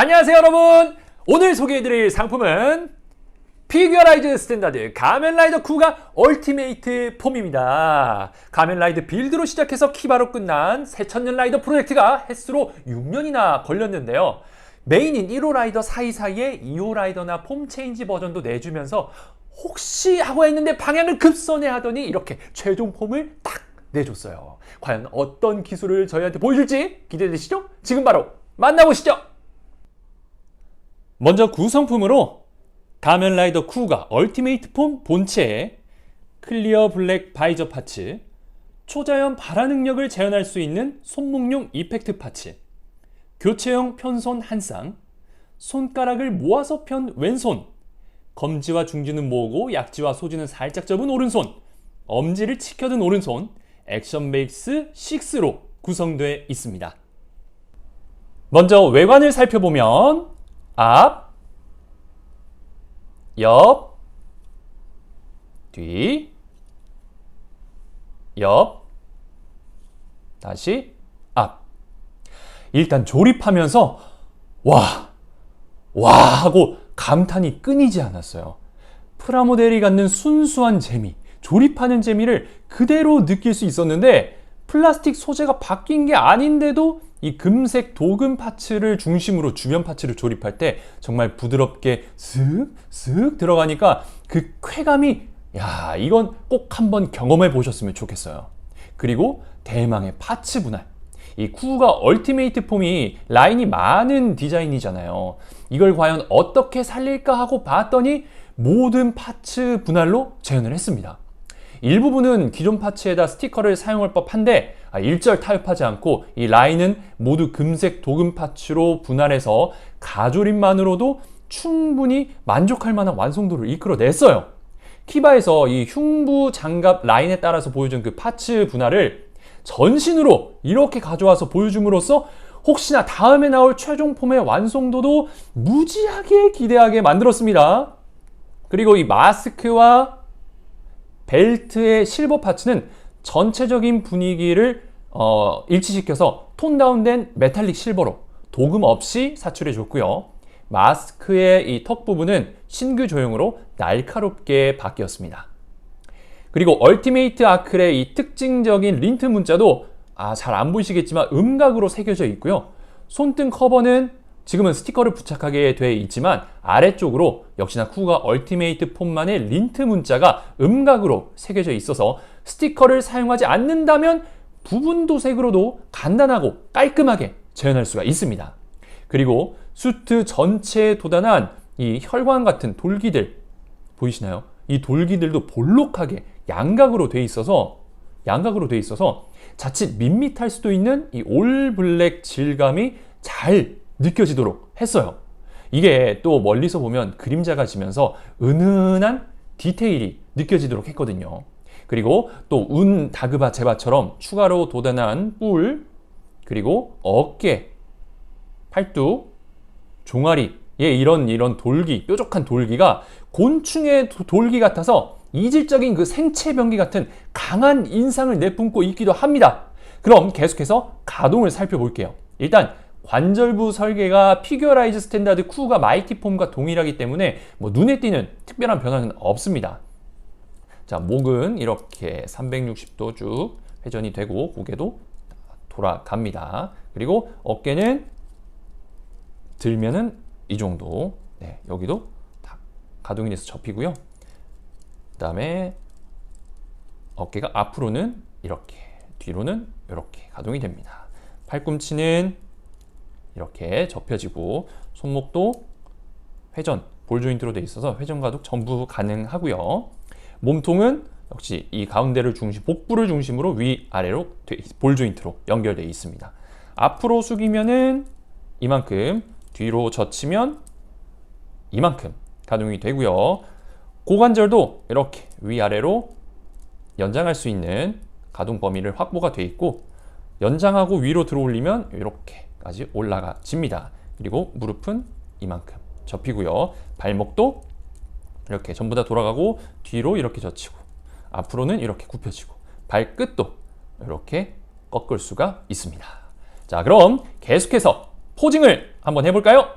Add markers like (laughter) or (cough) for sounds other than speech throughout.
안녕하세요 여러분. 오늘 소개해드릴 상품은 피규어라이즈 스탠다드 가면라이더 쿠가 얼티메이트 폼입니다. 가면라이드 빌드로 시작해서 키바로 끝난 새천년 라이더 프로젝트가 횟수로 6년이나 걸렸는데요. 메인인 1호 라이더 사이사이에 2호 라이더나 폼 체인지 버전도 내주면서 혹시 하고 했는데 방향을 급선회 하더니 이렇게 최종 폼을 딱 내줬어요. 과연 어떤 기술을 저희한테 보여줄지 기대되시죠? 지금 바로 만나보시죠 먼저 구성품으로 가면라이더 쿠가 얼티메이트 폼 본체에 클리어 블랙 바이저 파츠, 초자연 발화 능력을 재현할 수 있는 손목용 이펙트 파츠, 교체형 편손 한 쌍, 손가락을 모아서 편 왼손, 검지와 중지는 모으고 약지와 소지는 살짝 접은 오른손, 엄지를 치켜든 오른손, 액션 베이스 6로 구성되어 있습니다. 먼저 외관을 살펴보면 앞, 옆, 뒤, 옆, 다시 앞. 일단 조립하면서 와, 와 하고 감탄이 끊이지 않았어요. 프라모델이 갖는 순수한 재미, 조립하는 재미를 그대로 느낄 수 있었는데 플라스틱 소재가 바뀐 게 아닌데도 이 금색 도금 파츠를 중심으로 주변 파츠를 조립할 때 정말 부드럽게 슥슥 들어가니까 그 쾌감이 야 이건 꼭 한번 경험해 보셨으면 좋겠어요. 그리고 대망의 파츠 분할. 이 쿠가 얼티메이트 폼이 라인이 많은 디자인이잖아요. 이걸 과연 어떻게 살릴까 하고 봤더니 모든 파츠 분할로 재현을 했습니다. 일부분은 기존 파츠에다 스티커를 사용할 법한데 아, 일절 타협하지 않고 이 라인은 모두 금색 도금 파츠로 분할해서 가조림만으로도 충분히 만족할 만한 완성도를 이끌어냈어요. 키바에서 이 흉부 장갑 라인에 따라서 보여준 그 파츠 분할을 전신으로 이렇게 가져와서 보여줌으로써 혹시나 다음에 나올 최종 폼의 완성도도 무지하게 기대하게 만들었습니다. 그리고 이 마스크와 벨트의 실버 파츠는 전체적인 분위기를 어, 일치시켜서 톤 다운된 메탈릭 실버로 도금 없이 사출해 줬고요. 마스크의 이 턱 부분은 신규 조형으로 날카롭게 바뀌었습니다. 그리고 얼티메이트 아클의 이 특징적인 린트 문자도 아, 잘 안 보이시겠지만 음각으로 새겨져 있고요. 손등 커버는 지금은 스티커를 부착하게 돼 있지만 아래쪽으로 역시나 쿠가 얼티메이트 폼만의 린트 문자가 음각으로 새겨져 있어서 스티커를 사용하지 않는다면 부분 도색으로도 간단하고 깔끔하게 재현할 수가 있습니다. 그리고 수트 전체에 도단한 이 혈관 같은 돌기들 보이시나요? 이 돌기들도 볼록하게 양각으로 돼 있어서 양각으로 돼 있어서 자칫 밋밋할 수도 있는 이 올 블랙 질감이 잘 느껴지도록 했어요. 이게 또 멀리서 보면 그림자가 지면서 은은한 디테일이 느껴지도록 했거든요. 그리고 또 운 다그바 제바처럼 추가로 도단한 뿔, 그리고 어깨, 팔뚝, 종아리, 예, 이런 이런 돌기, 뾰족한 돌기가 곤충의 도- 돌기 같아서 이질적인 그 생체 병기 같은 강한 인상을 내뿜고 있기도 합니다. 그럼 계속해서 가동을 살펴볼게요. 일단 관절부 설계가 피규어라이즈 스탠다드 쿠가 마이티 폼과 동일하기 때문에 뭐 눈에 띄는 특별한 변화는 없습니다. 자, 목은 이렇게 360도 쭉 회전이 되고 고개도 돌아갑니다. 그리고 어깨는 들면은 이 정도. 네, 여기도 다 가동이 돼서 접히고요. 그 다음에 어깨가 앞으로는 이렇게, 뒤로는 이렇게 가동이 됩니다. 팔꿈치는 이렇게 접혀지고 손목도 회전 볼 조인트로 되어 있어서 회전 가독 전부 가능하고요. 몸통은 역시 이 가운데를 중심, 복부를 중심으로 위 아래로 돼- 볼 조인트로 연결되어 있습니다. 앞으로 숙이면은 이만큼, 뒤로 젖히면 이만큼 가동이 되고요. 고관절도 이렇게 위아래로 연장할 수 있는 가동 범위를 확보가 되어 있고 연장하고 위로 들어 올리면 이렇게 까지 올라가집니다. 그리고 무릎은 이만큼 접히고요. 발목도 이렇게 전부 다 돌아가고 뒤로 이렇게 젖히고 앞으로는 이렇게 굽혀지고 발끝도 이렇게 꺾을 수가 있습니다. 자, 그럼 계속해서 포징을 한번 해볼까요?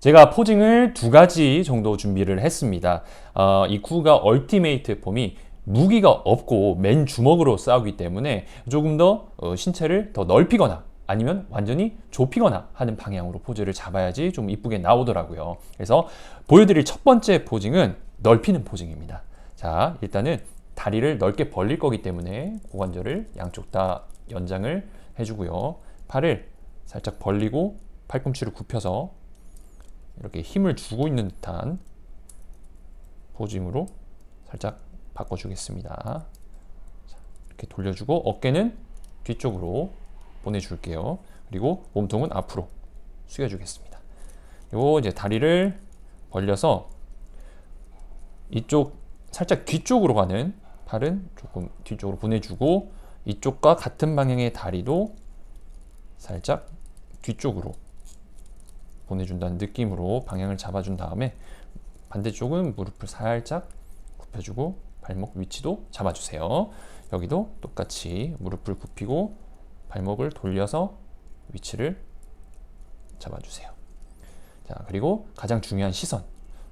제가 포징을 두 가지 정도 준비를 했습니다. 어, 이 쿠가 얼티메이트 폼이 무기가 없고 맨 주먹으로 싸우기 때문에 조금 더 어, 신체를 더 넓히거나 아니면 완전히 좁히거나 하는 방향으로 포즈를 잡아야지 좀 이쁘게 나오더라고요. 그래서 보여드릴 첫 번째 포징은 넓히는 포징입니다. 자, 일단은 다리를 넓게 벌릴 거기 때문에 고관절을 양쪽 다 연장을 해주고요. 팔을 살짝 벌리고 팔꿈치를 굽혀서 이렇게 힘을 주고 있는 듯한 포징으로 살짝 바꿔주겠습니다. 자, 이렇게 돌려주고 어깨는 뒤쪽으로 보내줄게요. 그리고 몸통은 앞으로 숙여주겠습니다. 요 이제 다리를 벌려서 이쪽 살짝 뒤쪽으로 가는 팔은 조금 뒤쪽으로 보내주고 이쪽과 같은 방향의 다리도 살짝 뒤쪽으로 보내준다는 느낌으로 방향을 잡아준 다음에 반대쪽은 무릎을 살짝 굽혀주고 발목 위치도 잡아주세요. 여기도 똑같이 무릎을 굽히고 발목을 돌려서 위치를 잡아주세요. 자, 그리고 가장 중요한 시선.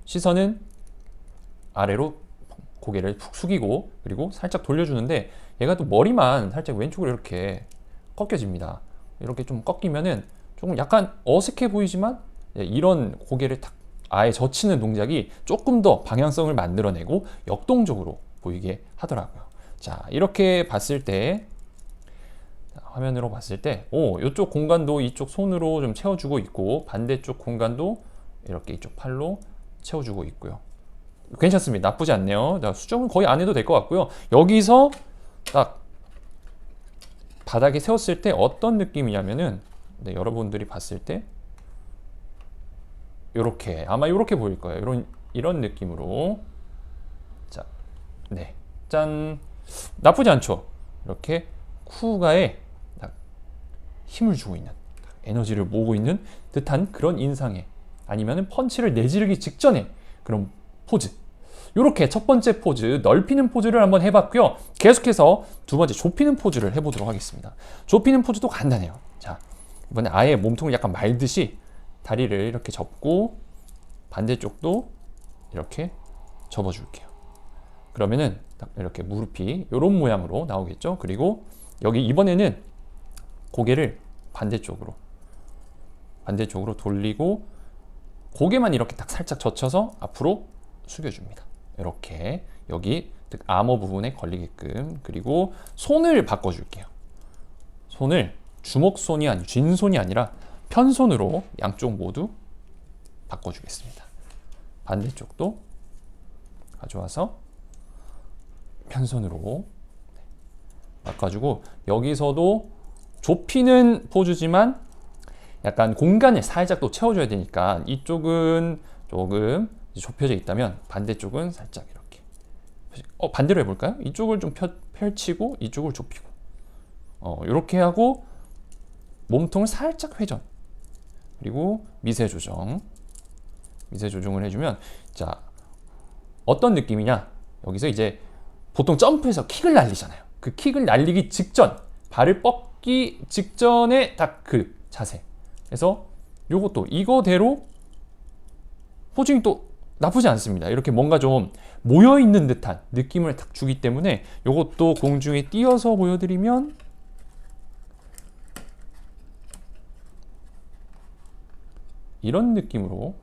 시선은 아래로 고개를 푹 숙이고 그리고 살짝 돌려주는데 얘가 또 머리만 살짝 왼쪽으로 이렇게 꺾여집니다. 이렇게 좀 꺾이면은 조금 약간 어색해 보이지만 예, 이런 고개를 탁 아예 젖히는 동작이 조금 더 방향성을 만들어내고 역동적으로 보이게 하더라고요. 자, 이렇게 봤을 때 자, 화면으로 봤을 때, 오, 이쪽 공간도 이쪽 손으로 좀 채워주고 있고, 반대쪽 공간도 이렇게 이쪽 팔로 채워주고 있고요. 괜찮습니다. 나쁘지 않네요. 자, 수정은 거의 안 해도 될 것 같고요. 여기서 딱 바닥에 세웠을 때 어떤 느낌이냐면은, 네, 여러분들이 봤을 때, 요렇게, 아마 요렇게 보일 거예요. 이런, 이런 느낌으로. 자, 네. 짠. 나쁘지 않죠? 이렇게 쿠가에 딱 힘을 주고 있는 에너지를 모으고 있는 듯한 그런 인상에 아니면은 펀치를 내지르기 직전에 그런 포즈. 이렇게 첫 번째 포즈 넓히는 포즈를 한번 해봤고요. 계속해서 두 번째 좁히는 포즈를 해보도록 하겠습니다. 좁히는 포즈도 간단해요. 자 이번에 아예 몸통을 약간 말듯이 다리를 이렇게 접고 반대쪽도 이렇게 접어줄게요. 그러면은 딱 이렇게 무릎이 이런 모양으로 나오겠죠. 그리고 여기 이번에는 고개를 반대쪽으로 반대쪽으로 돌리고 고개만 이렇게 딱 살짝 젖혀서 앞으로 숙여줍니다. 이렇게 여기 즉 암호 부분에 걸리게끔 그리고 손을 바꿔줄게요. 손을 주먹손이 아니 쥔손이 아니라 편손으로 양쪽 모두 바꿔주겠습니다. 반대쪽도 가져와서 편손으로 바꿔주고 여기서도 좁히는 포즈지만 약간 공간을 살짝 또 채워줘야 되니까 이쪽은 조금 좁혀져 있다면 반대쪽은 살짝 이렇게 어 반대로 해볼까요? 이쪽을 좀 펴, 펼치고 이쪽을 좁히고 어 이렇게 하고 몸통을 살짝 회전 그리고 미세 조정 미세 조정을 해주면 자 어떤 느낌이냐 여기서 이제 보통 점프해서 킥을 날리잖아요. 그 킥을 날리기 직전, 발을 뻗 기 직전에 딱 그 자세. 그래서 요것도 이거대로 포징이 또 나쁘지 않습니다. 이렇게 뭔가 좀 모여 있는 듯한 느낌을 딱 주기 때문에 요것도 공중에 띄어서 보여드리면 이런 느낌으로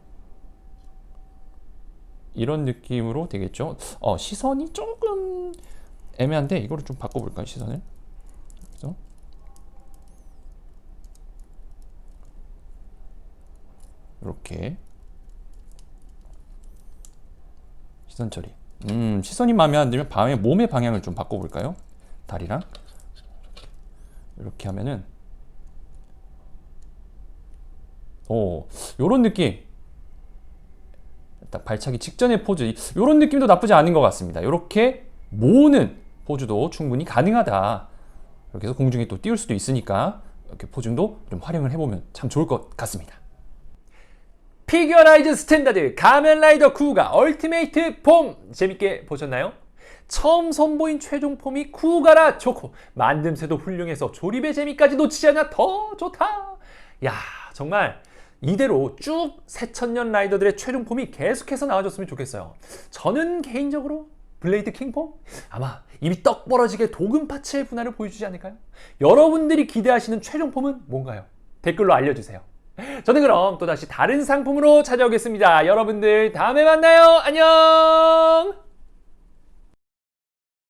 이런 느낌으로 되겠죠. 어, 시선이 조금 애매한데 이거를 좀 바꿔볼까요 시선을? 그래서 이렇게 시선 처리. 음, 시선이 마음에 안 들면 밤에 몸의 방향을 좀 바꿔볼까요? 다리랑 이렇게 하면은 오, 요런 느낌. 딱 발차기 직전의 포즈 이런 느낌도 나쁘지 않은 것 같습니다. 이렇게 모으는 포즈도 충분히 가능하다. 이렇게 해서 공중에 또 띄울 수도 있으니까 이렇게 포징도 좀 활용을 해보면 참 좋을 것 같습니다. 피규어라이즈 스탠다드 가면라이더 9가 얼티메이트 폼 재밌게 보셨나요? 처음 선보인 최종 폼이 쿠가라 좋고 만듦새도 훌륭해서 조립의 재미까지 놓치지 않아 더 좋다. 야 정말 이대로 쭉 새천년 라이더들의 최종 폼이 계속해서 나와줬으면 좋겠어요. 저는 개인적으로 블레이드 킹폼? 아마 입이 떡 벌어지게 도금 파츠의 분할을 보여주지 않을까요? 여러분들이 기대하시는 최종 폼은 뭔가요? 댓글로 알려주세요. (laughs) 저는 그럼 또다시 다른 상품으로 찾아오겠습니다. 여러분들 다음에 만나요. 안녕!